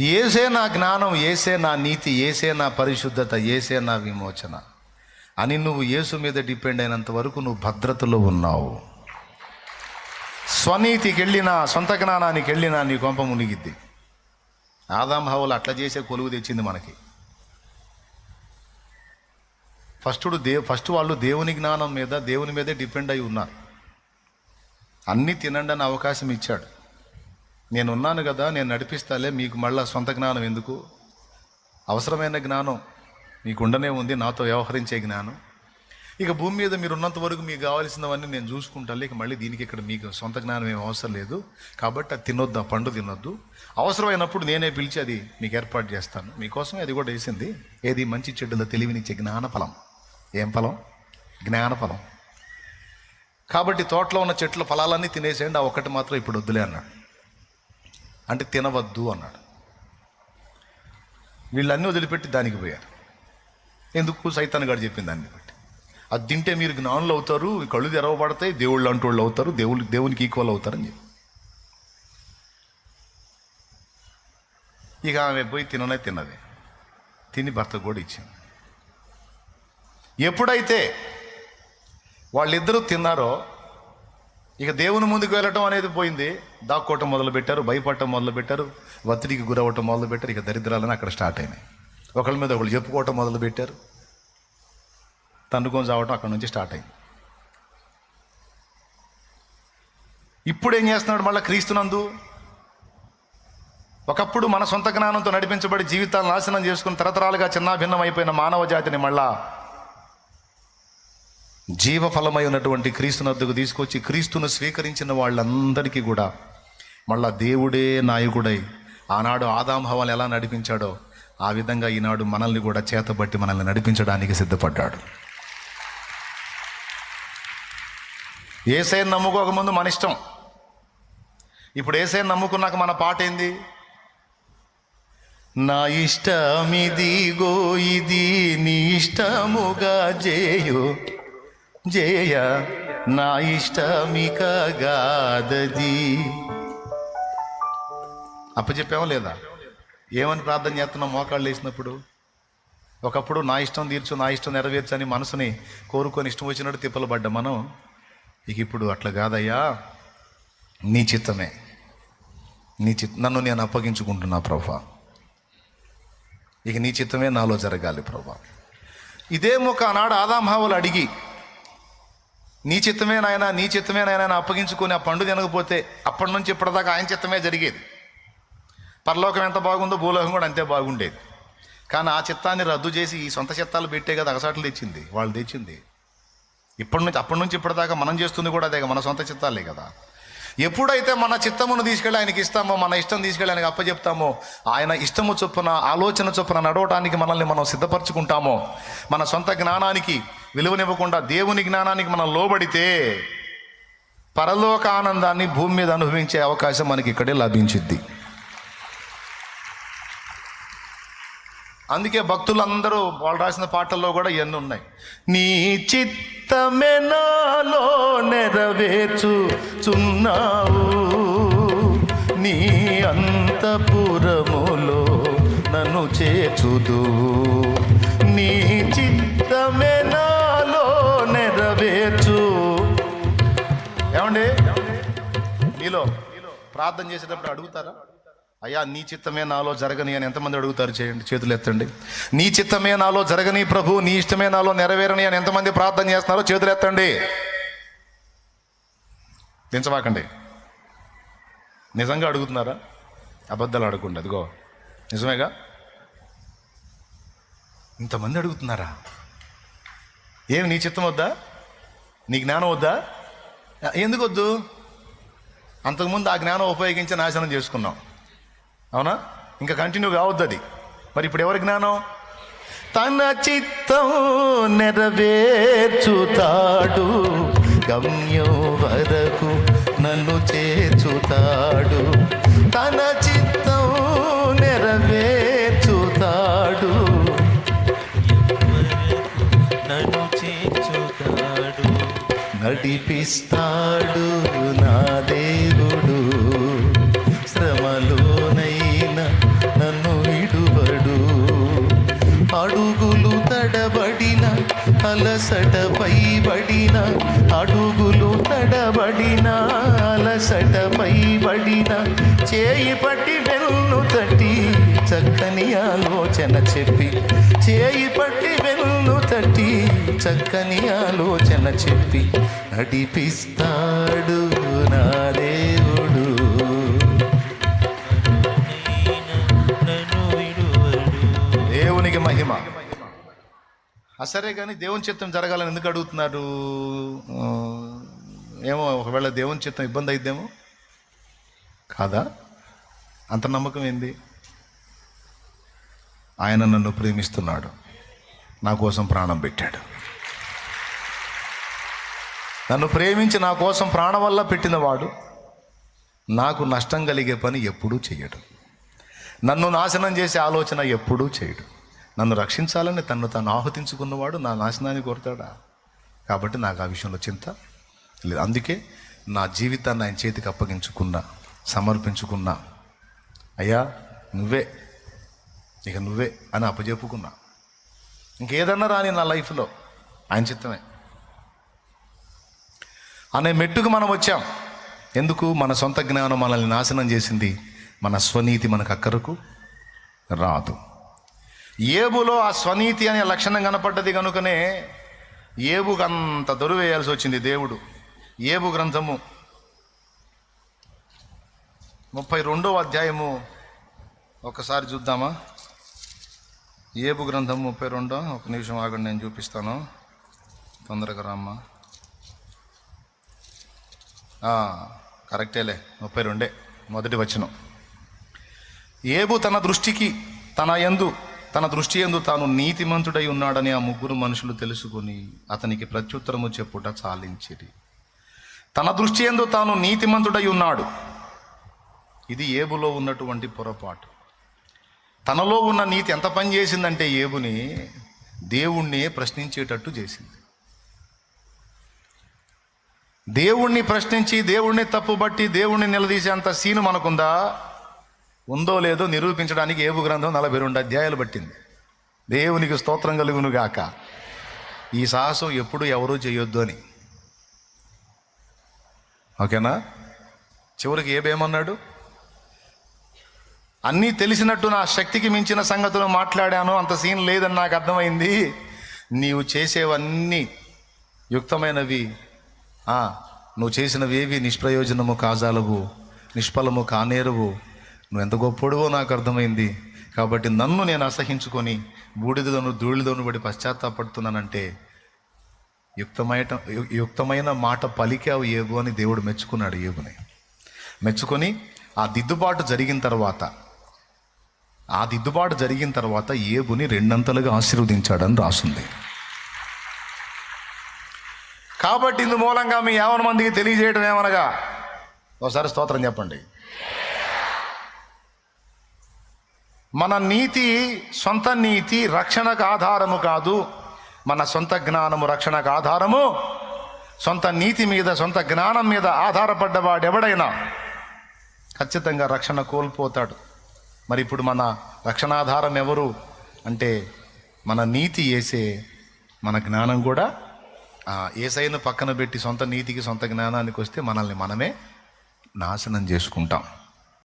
ఏసే నా జ్ఞానం ఏసే నా నీతి ఏసే నా పరిశుద్ధత ఏసే నా విమోచన. అని నువ్వు యేసు మీద డిపెండ్ అయినంత వరకు నువ్వు భద్రతలో ఉన్నావు. స్వనీతికి వెళ్ళినా సొంత జ్ఞానానికి వెళ్ళినా నీ కొంప మునిగిద్ది. ఆదాం హవలు అట్లా చేసే కొలువు తెచ్చింది మనకి. ఫస్ట్ దే ఫస్ట్ వాళ్ళు దేవుని జ్ఞానం మీద దేవుని మీదే డిపెండ్ అయి ఉన్నారు. అన్నీ తినండి అని అవకాశం ఇచ్చాడు. నేను ఉన్నాను కదా నేను నడిపిస్తాలే మీకు మళ్ళా సొంత జ్ఞానం ఎందుకు? అవసరమైన జ్ఞానం మీకు ఉండనే ఉంది నాతో వ్యవహరించే జ్ఞానం. ఇక భూమి మీద మీరు ఉన్నంత వరకు మీకు కావాల్సినవన్నీ నేను చూసుకుంటాను ఇక మళ్ళీ దీనికి ఇక్కడ మీకు సొంత జ్ఞానం ఏం అవసరం లేదు. కాబట్టి అది తినొద్దు ఆ పండు తినొద్దు. అవసరమైనప్పుడు నేనే పిలిచి అది మీకు ఏర్పాటు చేస్తాను. మీకోసమే అది కూడా వేసింది. ఏది మంచి చెడ్డలో తెలివినిచ్చే జ్ఞాన ఫలం ఏం ఫలం? జ్ఞాన ఫలం కాబట్టి తోటలో ఉన్న చెట్ల ఫలాలన్నీ తినేసేయండి ఆ ఒక్కటి మాత్రం ఇప్పుడు వద్దులే అన్నాడు. అంటే తినవద్దు అన్నాడు. వీళ్ళన్నీ వదిలిపెట్టి దానికి పోయారు. ఎందుకు? సైతాన్ గారు చెప్పింది దాన్ని బట్టి. అది తింటే మీరు జ్ఞానులు అవుతారు కళ్ళు తెరవబడతాయి దేవుళ్ళు అంటూ వాళ్ళు అవుతారు దేవుళ్ళు దేవునికి ఈక్వల్ అవుతారని చెప్పి. ఇక ఆమె పోయి తిననే తిన్నది. తిని భర్త కూడా ఇచ్చింది. ఎప్పుడైతే వాళ్ళిద్దరూ తిన్నారో ఇక దేవుని ముందుకు వెళ్ళటం అనేది పోయింది. దాక్కోవటం మొదలు పెట్టారు భయపడటం మొదలుపెట్టారు ఒత్తిడికి గురవటం మొదలు పెట్టారు ఇక దరిద్రాలని అక్కడ స్టార్ట్ అయినాయి. ఒకళ్ళ మీద ఒకళ్ళు చెప్పుకోవటం మొదలుపెట్టారు. తండ్రుకొని చావటం అక్కడ నుంచి స్టార్ట్ అయింది. ఇప్పుడు ఏం చేస్తున్నాడు మళ్ళీ క్రీస్తునందు? ఒకప్పుడు మన సొంత జ్ఞానంతో నడిపించబడి జీవితాలను నాశనం చేసుకుని తరతరాలుగా చిన్నాభిన్నమైపోయిన మానవ జాతిని మళ్ళా జీవఫలమై ఉన్నటువంటి క్రీస్తునద్దుకు తీసుకొచ్చి క్రీస్తును స్వీకరించిన వాళ్ళందరికీ కూడా మళ్ళా దేవుడే నాయకుడై ఆనాడు ఆదాంభవాలు ఎలా నడిపించాడో ఆ విధంగా ఈనాడు మనల్ని కూడా చేతబట్టి మనల్ని నడిపించడానికి సిద్ధపడ్డాడు. ఏసైని నమ్ముకోకముందు మన ఇష్టం. ఇప్పుడు ఏసైని నమ్ముకున్నాక మన పాట ఏంది? నా ఇష్టమిదిగో ఇది నీ ఇష్టముగా చేయు జయ నా ఇష్టమిక గాదది అప్పచెప్పామా లేదా? ఏమని ప్రార్థన చేస్తున్నాం మోకాళ్ళు వేసినప్పుడు ఒకప్పుడు నా ఇష్టం తీర్చు నా ఇష్టం నెరవేర్చు అని మనసుని కోరుకొని ఇష్టం వచ్చినట్టు తిప్పలు పడ్డా మనం. ఇక ఇప్పుడు అట్లా కాదయ్యా. నీ చిత్తమే. నీ చిత్ నన్ను నేను అప్పగించుకుంటున్నా ప్రభా. ఇక నీ చిత్తమే నాలో జరగాలి ప్రభా. ఇదే ఒక ఆనాడు ఆదాంహావులు అడిగి నీ చిత్తమే నాయన నీ చిత్తమే నాయన అప్పగించుకొని ఆ పండు తినకపోతే అప్పటి నుంచి ఇప్పటిదాకా ఆయన చిత్తమే జరిగేది. పరలోకం ఎంత బాగుందో భూలోకం కూడా అంతే బాగుండేది. కానీ ఆ చిత్తాన్ని రద్దు చేసి ఈ సొంత చిత్తాలు పెట్టే కదా అగసాట్లు తెచ్చింది వాళ్ళు తెచ్చింది. ఇప్పటి నుంచి అప్పటి నుంచి ఇప్పటిదాకా మనం చేస్తుంది కూడా అదే మన సొంత చిత్తాలే కదా. ఎప్పుడైతే మన చిత్తమును తీసుకెళ్ళి ఆయనకి ఇస్తామో మన ఇష్టం తీసుకెళ్ళి ఆయనకి అప్పచెప్తామో ఆయన ఇష్టము చొప్పున ఆలోచన చొప్పున నడవటానికి మనల్ని మనం సిద్ధపరచుకుంటామో మన సొంత జ్ఞానానికి విలువనివ్వకుండా దేవుని జ్ఞానానికి మనం లోబడితే పరలోక ఆనందాన్ని భూమి మీద అనుభవించే అవకాశం మనకి ఇక్కడే లభించింది అందుకే భక్తులందరూ వాళ్ళు రాసిన పాటల్లో కూడా ఎన్ని ఉన్నాయి. నీ చిత్తమే నాలో నెరవేర్చుచున్నావు నీ అంతపురములో నన్ను చేచుదు నీ చిత్తమే నెరవేర్చు ఏమండి? నీలో ప్రార్థన చేసేటప్పుడు అడుగుతారా? అయ్యా నీ చిత్తమే నాలో జరగని అని ఎంతమంది అడుగుతారు? చేయండి చేతులు ఎత్తండి. నీ చిత్తమే నాలో జరగని ప్రభు నీ ఇష్టమే నాలో నెరవేరని అని ఎంతమంది ప్రార్థన చేస్తున్నారో చేతులు ఎత్తండి. దించవాకండి నిజంగా అడుగుతున్నారా? అబద్ధాలు అడగకుండా అదిగో. నిజమేగా? ఇంతమంది అడుగుతున్నారా? ఏమి నీ చిత్తం వద్దా? నీ జ్ఞానం వద్దా? ఎందుకు వద్దు? అంతకుముందు ఆ జ్ఞానం ఉపయోగించి నాశనం చేసుకున్నాం. అవునా? ఇంకా కంటిన్యూ కావద్దు అది. మరి ఇప్పుడు ఎవరి జ్ఞానం? తన చిత్తం నెరవేర్చుతాడు. గమ్యం వరకు నన్ను చేర్చుతాడు. తన చిత్తం నెరవేర్చుతాడు నడిపిస్తాడు నా దేవుడు. శ్రమలోనైనా నన్ను విడువడు. అడుగులు తడబడిన అలసట పై పడిన అడుగులు తడబడిన అలసట పై పడిన చేయి పట్టి వెన్ను తట్టి చక్కని ఆలోచన చెప్పి చేయి పట్టి వెన్ను తట్టి చక్కని ఆలోచన చెప్పి నడిపిస్తాడు నా దేవుడు. దేవునికి మహిమ. అసరే సరే కానీ దేవుని చిత్తం జరగాలని ఎందుకు అడుగుతున్నారు ఏమో ఒకవేళ దేవుని చిత్తం ఇబ్బంది అయిద్దేమో. కాదా? అంత నమ్మకం ఏంది? ఆయన నన్ను ప్రేమిస్తున్నాడు. నా కోసం ప్రాణం పెట్టాడు. నన్ను ప్రేమించి నా కోసం ప్రాణం వల్ల పెట్టినవాడు నాకు నష్టం కలిగే పని ఎప్పుడూ చేయడు నన్ను నాశనం చేసే ఆలోచన ఎప్పుడూ చేయడు నన్ను రక్షించాలని తను తాను ఆహుతించుకున్నవాడు నా నాశనాన్ని కోరుతాడా? కాబట్టి నాకు ఆ విషయంలో చింత లేదు. అందుకే నా జీవితాన్ని ఆయన చేతికి అప్పగించుకున్నా సమర్పించుకున్నా అయ్యా నువ్వే ఇక నువ్వే అని అప్పచెప్పుకున్నా ఇంకేదన్నా రాని నా లైఫ్లో ఆయన చిత్తమే. అనే మెట్టుకు మనం వచ్చాం. ఎందుకు? మన సొంత జ్ఞానం మనల్ని నాశనం చేసింది. మన స్వనీతి మనకు అక్కరకు రాదు. ఏబులో ఆ స్వనీతి అనే లక్షణం కనపడ్డది కనుకనే ఏబుకు అంత దొరువేయాల్సి వచ్చింది దేవుడు. ఏబు గ్రంథము ముప్పై రెండవ అధ్యాయము. ఒకసారి చూద్దామా? ఏబు గ్రంథం ముప్పై రెండో ఒక నిమిషం ఆగండి నేను చూపిస్తాను. తొందరగా రామ్మా. కరెక్టేలే ముప్పై రెండే మొదటి వచనం. ఏబు తన దృష్టికి తన యందు తన దృష్టి ఎందు తాను నీతిమంతుడై ఉన్నాడని ఆ ముగ్గురు మనుషులు తెలుసుకొని అతనికి ప్రత్యుత్తరము చెప్పుట చాలించిరి. తన దృష్టి ఎందు తాను నీతిమంతుడై ఉన్నాడు. ఇది ఏబులో ఉన్నటువంటి పొరపాటు. తనలో ఉన్న నీతి ఎంత పని చేసిందంటే ఏబుని దేవుణ్ణి ప్రశ్నించేటట్టు చేసింది. దేవుణ్ణి ప్రశ్నించి దేవుణ్ణి తప్పుబట్టి దేవుణ్ణి నిలదీసేంత సీను మనకుందా? ఉందో లేదో నిరూపించడానికి ఏబు గ్రంథం నలభై రెండు అధ్యాయాలు పట్టింది. దేవునికి స్తోత్రం కలుగును గాక. ఈ సాహసం ఎప్పుడు ఎవరూ చేయొద్దు అని. ఓకేనా? చివరికి ఏబేమన్నాడు? అన్నీ తెలిసినట్టు నా శక్తికి మించిన సంగతులు మాట్లాడాను అంత సీన్ లేదని నాకు అర్థమైంది. నీవు చేసేవన్నీ యుక్తమైనవి. నువ్వు నువ్వు చేసినవేవి నిష్ప్రయోజనము కాజాలవు నిష్ఫలము కానేరువు. నువ్వు ఎంత గొప్పడువో నాకు అర్థమైంది. కాబట్టి నన్ను నేను అసహించుకొని బూడిదను ధూళిదోను పడి పశ్చాత్తాపడుతున్నానంటే యుక్తమైన యుక్తమైన మాట పలికావు ఏవు అని దేవుడు మెచ్చుకున్నాడు ఏబుని మెచ్చుకొని ఆ దిద్దుబాటు జరిగిన తర్వాత ఆ దిద్దుబాటు జరిగిన తర్వాత ఏబుని రెండంతలుగా ఆశీర్వదించాడని రాసింది. కాబట్టి ఇందు మూలంగా మీ యావన మందికి తెలియజేయడం ఏమనగా? ఒకసారి స్తోత్రం చెప్పండి. మన నీతి సొంత నీతి రక్షణకు ఆధారము కాదు. మన సొంత జ్ఞానము రక్షణకు ఆధారము. సొంత నీతి మీద సొంత జ్ఞానం మీద ఆధారపడ్డవాడు ఎవడైనా ఖచ్చితంగా రక్షణ కోల్పోతాడు. మరి ఇప్పుడు మన రక్షణాధారం ఎవరు? అంటే మన నీతి వేసే మన జ్ఞానం కూడా ఏసైను పక్కన పెట్టి సొంత నీతికి సొంత జ్ఞానానికి వస్తే మనల్ని మనమే నాశనం చేసుకుంటాం.